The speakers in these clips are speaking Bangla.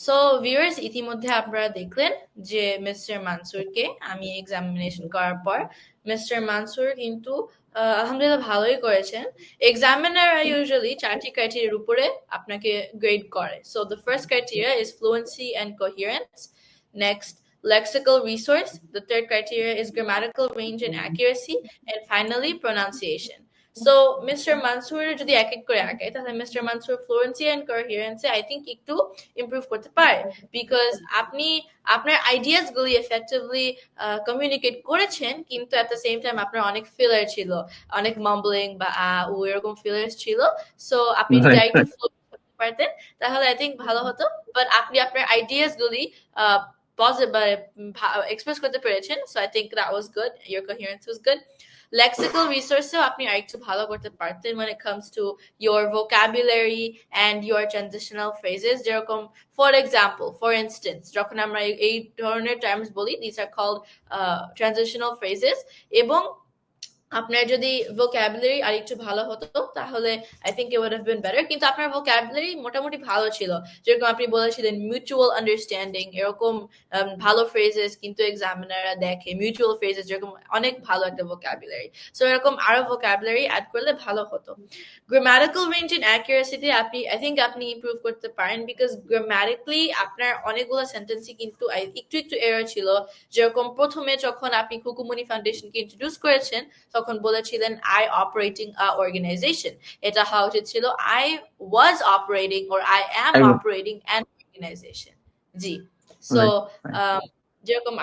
সো ভিউয়ার্স ইতিমধ্যে আপনারা দেখলেন যে মিস্টার মানসুরকে আমি এক্সামিনেশন করার পর মিস্টার মানসুর কিন্তু আহ, আলহামদুলিল্লাহ ভালোই করেছেন এক্সামিনার ইউজুয়ালি চারটি ক্রাইটেরিয়ার উপরে আপনাকে গ্রেড করে so the first criteria is fluency and coherence next lexical resource the third criteria is grammatical range and accuracy and finally pronunciation so mister Mansur যদি এক এক করে আঁকে তাহলে মিস্টার মানসুর ফ্লুয়েন্সি অ্যান্ড কোহিরেন্সে আই থিঙ্ক একটু ইমপ্রুভ করতে পারে। বিকজ আপনি আপনার আইডিয়াস গুলি এফেক্টিভলি কমিউনিকেট করেছেন কিন্তু এট দ্য সেম টাইম আপনার অনেক ফিলার ছিল। অনেক মাম্বলিং বা আ ও এরকম ফিলার্স ছিল। সো আপনি করতে পারতেন। তাহলে আই থিঙ্ক ভালো হতো। বাট আপনি আপনার আইডিয়াস গুলি পজিটিভ এক্সপ্রেস করতে পেরেছেন। So I think that was good your coherence was good lexical resources আপনি আরেকটু ভালো করতে পারতেন when it comes to your vocabulary and your transitional phrases যেরকম for example for instance যখন আমরা এই ধরনের টার্মস বলি these are called uh, transitional phrases এবং আপনার যদি vocabulary আর একটু ভালো হতো, তাহলে I think it would have been better কিন্তু আপনার vocabulary মোটামুটি ভালো ছিল। যেরকম আপনি বলেছিলেন মিউচুয়াল আন্ডারস্ট্যান্ডিং এরকম ভালো ফ্রেজেস কিন্তু এক্সামিনাররা দেখে। মিউচুয়াল ফ্রেজেস যেরকম, অনেক ভালো একটা vocabulary সো এরকম আরও vocabulary অ্যাড করলে ভালো হতো। গ্রামাটিক্যাল রেঞ্জ এন্ড অ্যাকুরেসিতে আপনি আই থিঙ্ক আপনি ইমপ্রুভ করতে পারেন বিকজ গ্রামাটিক্যালি আপনার অনেকগুলো সেন্টেন্সই কিন্তু একটু একটু এরর ছিল। যেরকম প্রথমে যখন আপনি কুকুমনি ফাউন্ডেশনকে ইন্ট্রোডিউস করেছেন তখন বলেছিলেন আই অপারেটিং আ অর্গানাইজেশন এটা হওয়া উচিত ছিল I was operating or I am I was- operating an organization G so Right, যেরকম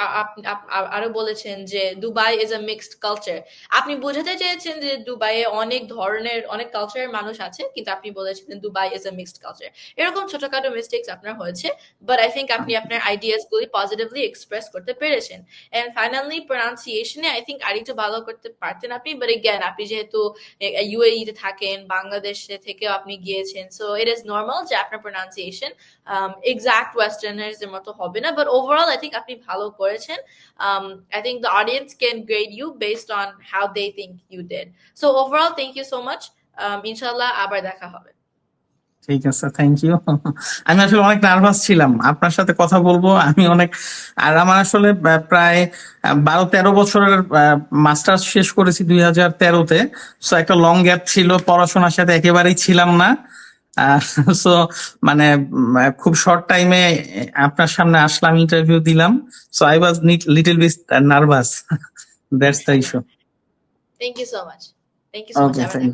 আরও বলেছেন যে Dubai is a mixed culture আপনি বোঝাতে চেয়েছেন যে দুবাইয়ে অনেক ধরনের, অনেক কালচারের মানুষ আছে, কিন্তু আপনি বলেছিলেন Dubai is a mixed culture এরকম ছোটখাটো মিস্টেক্স আপনার হয়েছে বাট আই থিঙ্ক আপনি আপনার আইডিয়াস গুলি পজিটিভলি এক্সপ্রেস করতে পেরেছেন। এন্ড ফাইনালি প্রোনাউন্সিয়েশনে আই থিঙ্ক আরেকটু ভালো করতে পারতেন আপনি বাট জ্ঞান আপনি যেহেতু ইউএই তে থাকেন, বাংলাদেশে থেকেও আপনি গিয়েছেন সো ইট ইজ নর্মাল যে আপনার প্রোনাউন্সিয়েশন এক্সাক্ট ওয়েস্টার্নার্স এর মতো হবে না বাট ওভারঅল আই থিঙ্ক আপনি ভালো করেছেন um, I think the audience grade based on how they think you did. So overall, thank you so much. Um, inshallah, আবার দেখা হবে. ঠিক আছে থ্যাংক ইউ আমি আসলে অনেক নার্ভাস ছিলাম আপনার সাথে কথা বলব আমি অনেক আর আমার আসলে প্রায় বারো তেরো বছরের মাস্টার্স শেষ করেছি দুই হাজার তেরোতে সো একটা লং গ্যাপ ছিল পড়াশোনার সাথে একেবারেই ছিলাম না সো মানে খুব শর্ট টাইমে আপনার সামনে আসলাম ইন্টারভিউ দিলাম। So I was little bit nervous that's the issue thank you so much thank you so you